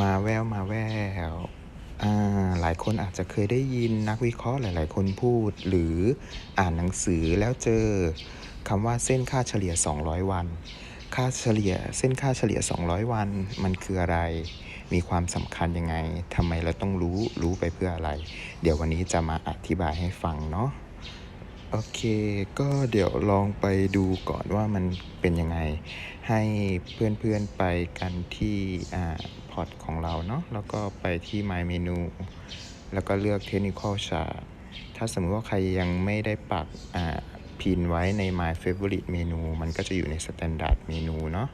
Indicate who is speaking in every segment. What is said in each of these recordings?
Speaker 1: มาแววมาแววอ่าหลายคนอาจจะเคยได้ยินนักวิเคราะห์หลาย ๆ คนพูด หรืออ่านหนังสือแล้วเจอคำว่าเส้นค่าเฉลี่ย 200 วัน ค่าเฉลี่ยเส้นค่าเฉลี่ย 200 วัน มันคืออะไร มีความสำคัญยังไงทำไมเราต้องรู้รู้ไปเพื่ออะไร เดี๋ยววันนี้จะมาอธิบายให้ฟังเนาะโอเค ก็เดี๋ยวลองไปดูก่อนว่ามันเป็นยังไง ให้เพื่อนๆไปกันที่ พอร์ตของเราเนาะแล้วก็ไปที่ My Menu แล้วก็เลือก Technical Chart ถ้าสมมติว่าใครยังไม่ได้ปักอ่าพินไว้ใน My Favorite Menu มันก็จะอยู่ใน Standard Menu เนาะ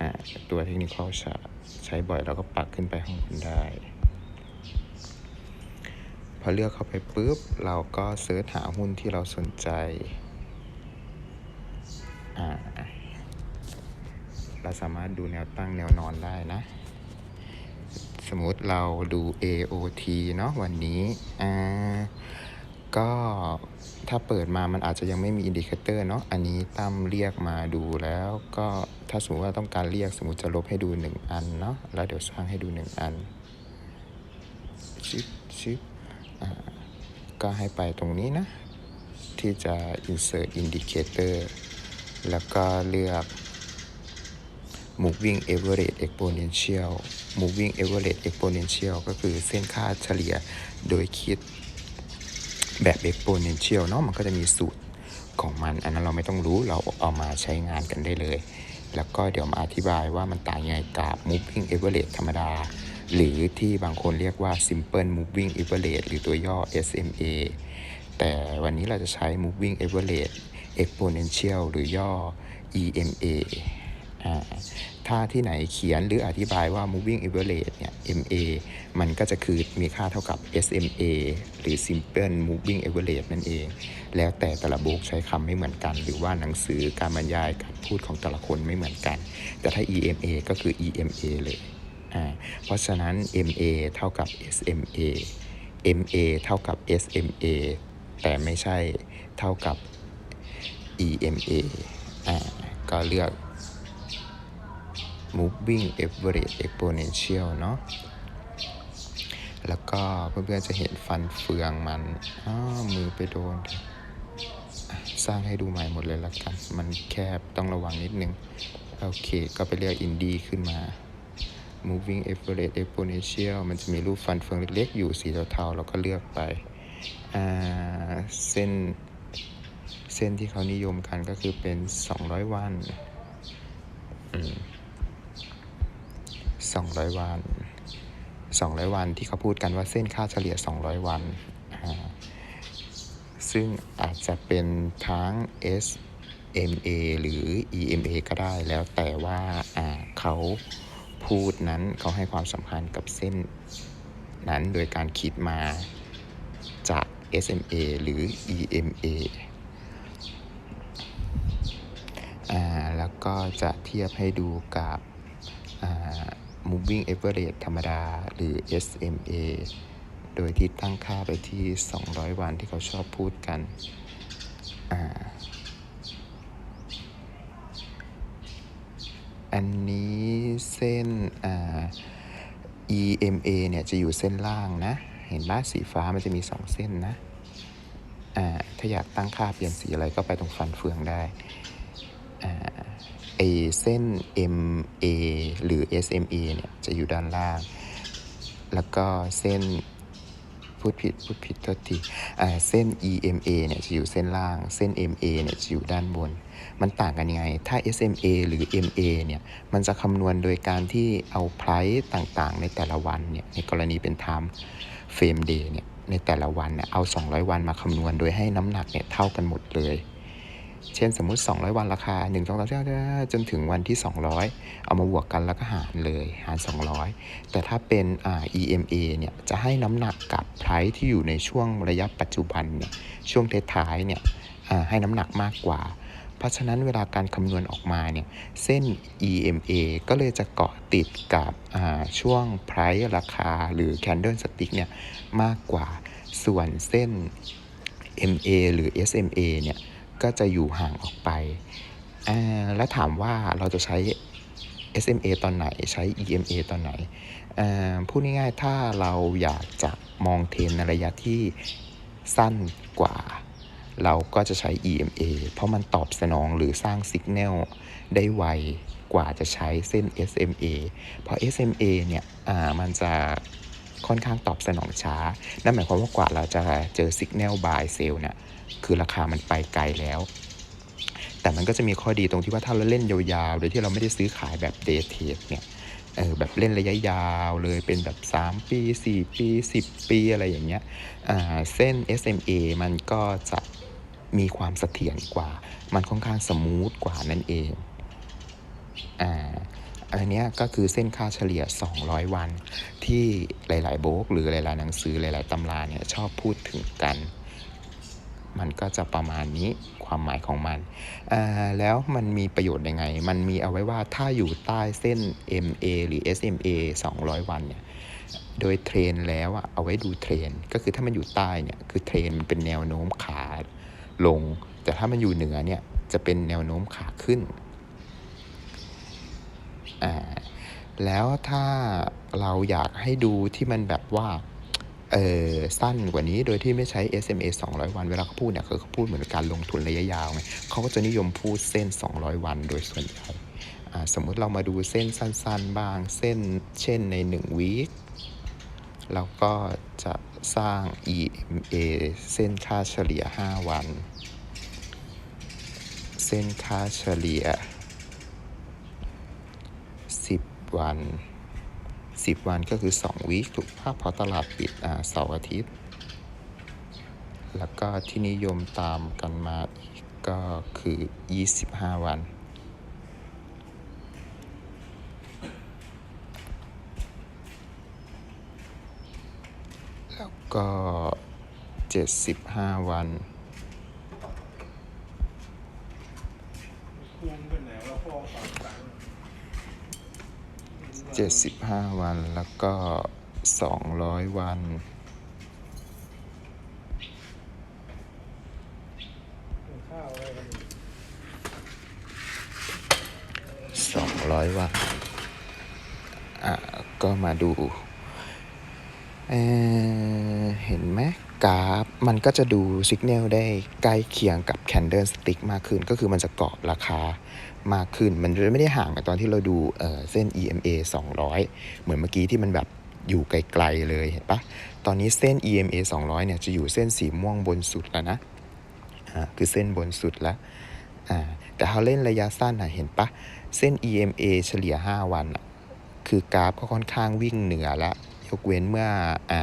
Speaker 1: อ่าตัว Technical Chart ใช้บ่อยเราก็ปักขึ้นไปข้างบนได้ พอเลือกเข้าไปปุ๊บ เราก็เสิร์ชหาหุ้นที่เราสนใจอ่าเราสามารถดูแนวตั้งแนวนอนได้นะ มมติเราดู AOT เนาะวันนี้อ่าก็ถ้าเปิดมามันอาจจะยังไม่มีอินดิเคเตอร์เนาะอันนี้ตั้มเรียกมาดูแล้วก็ถ้าสมมติว่าต้องการเรียกสมมติจะลบให้ดู 1 อันเนาะแล้วเดี๋ยวสร้างให้ดู 1 อันชิปชิปอ่าก็ให้ไปตรงนี้นะ ที่จะ insert indicator แล้วก็เลือก moving average exponential moving average exponential ก็คือเส้นค่าเฉลี่ยโดยคิดแบบ exponential เนาะมันก็จะมีสูตรของมัน อันนั้นเราไม่ต้องรู้เราเอามาใช้งานกันได้เลย แล้วก็เดี๋ยวมาอธิบายว่ามันต่างยังไงกับ moving average ธรรมดา หรือที่บางคนเรียกว่า simple moving average หรือตัวย่อ SMA แต่วันนี้เราจะใช้ moving average exponential หรือย่อ EMA ถ้าที่ไหนเขียนหรืออธิบายว่า moving average เนี่ย MA มันก็จะคือมีค่าเท่ากับ SMA หรือ simple moving average นั่นเอง แล้วแต่แต่ละบุ๊กใช้คำไม่เหมือนกัน หรือว่าหนังสือการบรรยายการพูดของแต่ละคนไม่เหมือนกัน แต่ถ้า EMA ก็คือ EMA เลยเพราะฉะนั้น MA เท่ากับ SMA MA เท่ากับ SMA แต่ไม่ใช่เท่ากับ EMA ก็เลือก moving average exponential เนาะแล้วก็เพื่อนๆจะเห็นฟันเฟืองมันอ้ามือไปโดน สร้างให้ดูใหม่หมดเลยละกัน มันแคบต้องระวังนิดนึง โอเค ก็ไปเลือกอินดี้ขึ้นมา moving average exponential มันจะมีรูปฟันเฟืองเล็กๆ อยู่สีเทาๆเราก็เลือกไปอ่าเส้น เส้นที่เขานิยมกันก็คือเป็น 200 วันอืม 200 วัน 200 วันที่เขาพูดกันว่าเส้นค่าเฉลี่ย 200 วัน ซึ่งอาจจะเป็นทั้ง SMA หรือ EMA ก็ได้แล้วแต่ว่าอ่าเขาพูดนั้นเขาให้ความสำคัญกับเส้นนั้นโดยการคิดมาจาก SMA หรือ EMA อ่า แล้วก็จะเทียบให้ดูกับ อ่า moving average ธรรมดา หรือ SMA โดยที่ตั้งค่าไปที่ 200 วันที่เขาชอบพูดกัน อันนี้เส้น EMA เนี่ยจะอยู่เส้นล่างนะ เห็นบ้าสีฟ้ามันจะมี 2 เส้นนะอ่าถ้าอยากตั้งค่าเปลี่ยนสีอะไรก็ไปตรงฟันเฟืองได้ อ่า อเส้น MA หรือ SMA เนี่ยจะอยู่ด้านล่าง แล้วก็เส้นพูดผิดพูดผิดโทษทีเส้น EMA เนี่ยจะอยู่เส้นล่าง เส้น MA เนี่ยจะอยู่ด้านบน มันต่างกันยังไง ถ้า SMA หรือ MA เนี่ย มันจะคำนวณโดยการที่เอา price ต่างๆ ในแต่ละวันเนี่ย ในกรณีเป็น time frame day เนี่ย ในแต่ละวันเนี่ย เอา 200 วันมาคำนวณ โดยให้น้ำหนักเนี่ยเท่ากันหมดเลย เช่นสมมุติ 200 วันราคา 1 2 3 4จนถึงวันที่ 200 เอามาบวกกันแล้วก็หารเลยหาร 200 แต่ถ้าเป็นอ่า EMA เนี่ยจะให้น้ำหนักกับไพรที่อยู่ในช่วงระยะปัจจุบันเนี่ยช่วงท้ายๆเนี่ยอ่าให้น้ำหนักมากกว่า เพราะฉะนั้นเวลาการคำนวณออกมาเนี่ยเส้น EMA ก็เลยจะเกาะติดกับอ่าช่วงไพรราคาหรือ Candle Stick เนี่ยมากกว่าส่วนเส้น MA หรือ SMA เนี่ย ก็จะอยู่ห่างออกไปอ่าแล้วถามว่าเราจะใช้ SMA ตอนไหนใช้ EMA ตอนไหนอ่าพูดง่ายๆ ถ้าเราอยากจะมองเทรนในระยะที่สั้นกว่า เราก็จะใช้ EMA เพราะมันตอบสนองหรือสร้างสัญญาณได้ไวกว่าจะใช้เส้น SMA เพราะ SMA เนี่ยอ่ามันจะ ค่อนข้างตอบสนองช้า นั่นหมายความว่ากว่าเราจะเจอสัญญาณ buy sell เนี่ยคือราคามันไปไกลแล้ว แต่มันก็จะมีข้อดีตรงที่ว่าถ้าเราเล่นยาวๆ โดยที่เราไม่ได้ซื้อขายแบบเดทเทรดเนี่ยเออแบบเล่นระยะยาวเลยเป็นแบบ 3 ปี 4 ปี 10 ปีอะไรอย่างเงี้ยเส้น SMA มันก็จะมีความเสถียรกว่า มันค่อนข้างสมูทกว่านั่นเองอ่า อันนี้ก็คือเส้นค่าเฉลี่ย 200 วัน ที่หลาย ๆ โบกหรือหลาย ๆ หนังสือหลาย ๆ ตำราเนี่ยชอบพูดถึงกัน มันก็จะประมาณนี้ความหมายของมัน แล้วมันมีประโยชน์ยังไง มันมีเอาไว้ว่าถ้าอยู่ใต้เส้น MA หรือ SMA 200 วันเนี่ยโดยเทรนแล้วอะเอาไว้ดูเทรน ก็คือถ้ามันอยู่ใต้เนี่ยคือเทรนมันเป็นแนวโน้มขาลง แต่ถ้ามันอยู่เหนือเนี่ยจะเป็นแนวโน้มขาขึ้น อ่าแล้วถ้าเราอยากให้ดูที่มันแบบว่าเออสั้นกว่านี้โดยที่ไม่ใช้ SMA 200 วัน เวลาเขาพูดเนี่ยคือเขาพูดเหมือนการลงทุนระยะยาวไงเขาก็จะนิยมพูดเส้น 200 วันโดยส่วนใหญ่สมมุติเรามาดูเส้นสั้นๆ บ้างเส้นเช่นใน1วีคเราก็จะสร้าง EMA เส้นค่าเฉลี่ย 5 วัน เส้นค่าเฉลี่ย 10 วัน 10 วันก็คือ 2 วีคถูกภาพพราะตลาดปิดอ่าเสาร์อาทิตย์ แล้วก็ที่นิยมตามกันมาอีกก็คือ 25 วันแล้วก็ 75 วัน
Speaker 2: คุมไปไหนว่าพ่อฝากตัง
Speaker 1: 75 วันแล้วก็ 200 วัน
Speaker 2: กินข้าวอะไรกันอยู่
Speaker 1: 200 วัน อะ ก็มาดู เอ่อเห็นไหมกราฟ มันก็จะดูสัญญาณได้ใกล้เคียงกับ Candle Stick มากขึ้น ก็คือมันจะเกาะราคา มากขึ้น มันจะไม่ได้ห่างกับตอนที่เราดูเเส้น EMA 200 เหมือนเมื่อกี้ที่มันแบบอยู่ไกลๆเลยเห็นปะตอนนี้เส้น EMA 200 เนี่ยจะอยู่เส้นสีม่วงบนสุดแล้วนะคือเส้นบนสุดแล้วแต่ถ้าเล่นระยะสั้นนะเห็นปะเส้น EMA เฉลี่ย 5 วันคือกราฟก็ค่อนข้างวิ่งเหนือละยกเว้นเมื่ออ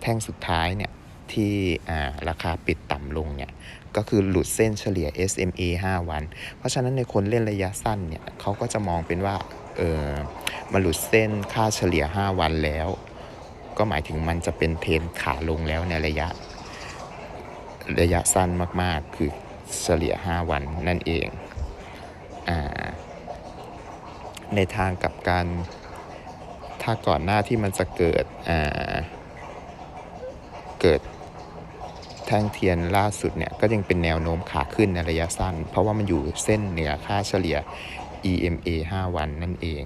Speaker 1: แท่งสุดท้ายเนี่ยที่ราคาปิดต่ำลงเนี่ย ก็คือหลุดเส้นเฉลี่ย SMA 5 วัน เพราะฉะนั้นในคนเล่นระยะสั้นเนี่ยเขาก็จะมองเป็นว่าเออมันหลุดเส้นค่าเฉลี่ย 5 วันแล้ว ก็หมายถึงมันจะเป็นเทรนขาลงแล้วในระยะ ระยะสั้นมากๆ คือเฉลี่ย 5 วันนั่นเองอ่าในทางกับการถ้าก่อนหน้าที่มันจะเกิดอ่าเกิด ท่งเทียนล่าสุดเนี่ยก็ยังเป็นแนวโน้มขาขึ้นในระยะสั้น เพราะว่ามันอยู่เส้นเหนือค่าเฉลี่ย EMA 5 วันนั่นเอง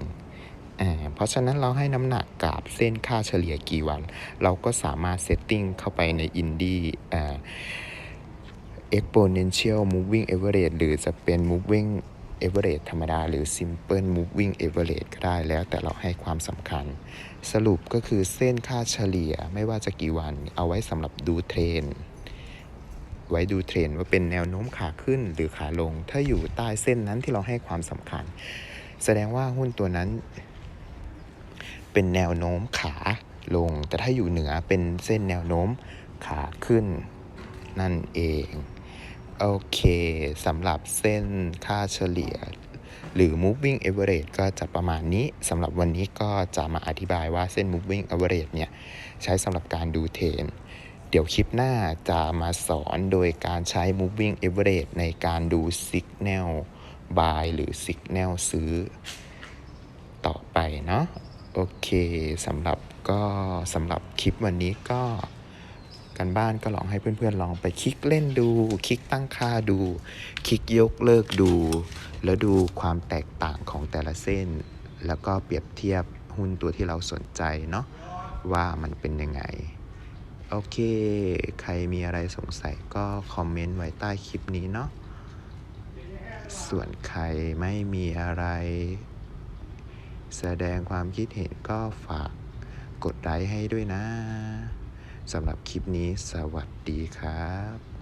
Speaker 1: อ่าเพราะฉะนั้นเราให้น้ำหนักกราบเส้นค่าเฉลี่ยกี่วัน เราก็สามารถเซตติ้งเข้าไปในอินดี้อ่า exponential moving average หรือจะเป็น moving average ธรรมดา หรือ simple moving average ก็ได้แล้วแต่เราให้ความสำคัญ สรุปก็คือเส้นค่าเฉลี่ยไม่ว่าจะกี่วันเอาไว้สำหรับดูเทรนด์ ไว้ดูเทรนด์ว่าเป็นแนวโน้มขาขึ้นหรือขาลง ถ้าอยู่ใต้เส้นนั้นที่เราให้ความสำคัญ แสดงว่าหุ้นตัวนั้น เป็นแนวโน้มขาลง แต่ถ้าอยู่เหนือเป็นเส้นแนวโน้มขาขึ้น นั่นเองโอเคสำหรับเส้นค่าเฉลี่ย หรือ moving average ก็จะประมาณนี้สำหรับวันนี้ก็จะมาอธิบายว่าเส้น moving average เนี่ย ใช้สำหรับการดูเทรน เดี๋ยวคลิปหน้าจะมาสอนโดยการใช้ moving average ในการดู signal buy หรือ signal ซื้อ ต่อไปเนาะโอเคสำหรับก็สำหรับคลิปวันนี้ก็กันบ้านก็ลองให้เพื่อนๆลองไปคลิกเล่นดู คลิกตั้งค่าดู คลิกยกเลิกดู แล้วดูความแตกต่างของแต่ละเส้น แล้วก็เปรียบเทียบหุ้นตัวที่เราสนใจเนาะว่ามันเป็นยังไง โอเค ใครมีอะไรสงสัยก็คอมเมนต์ไว้ใต้คลิปนี้เนาะ ส่วนใครไม่มีอะไร แสดงความคิดเห็นก็ฝากกดไลค์ให้ด้วยนะ สำหรับคลิปนี้สวัสดีครับ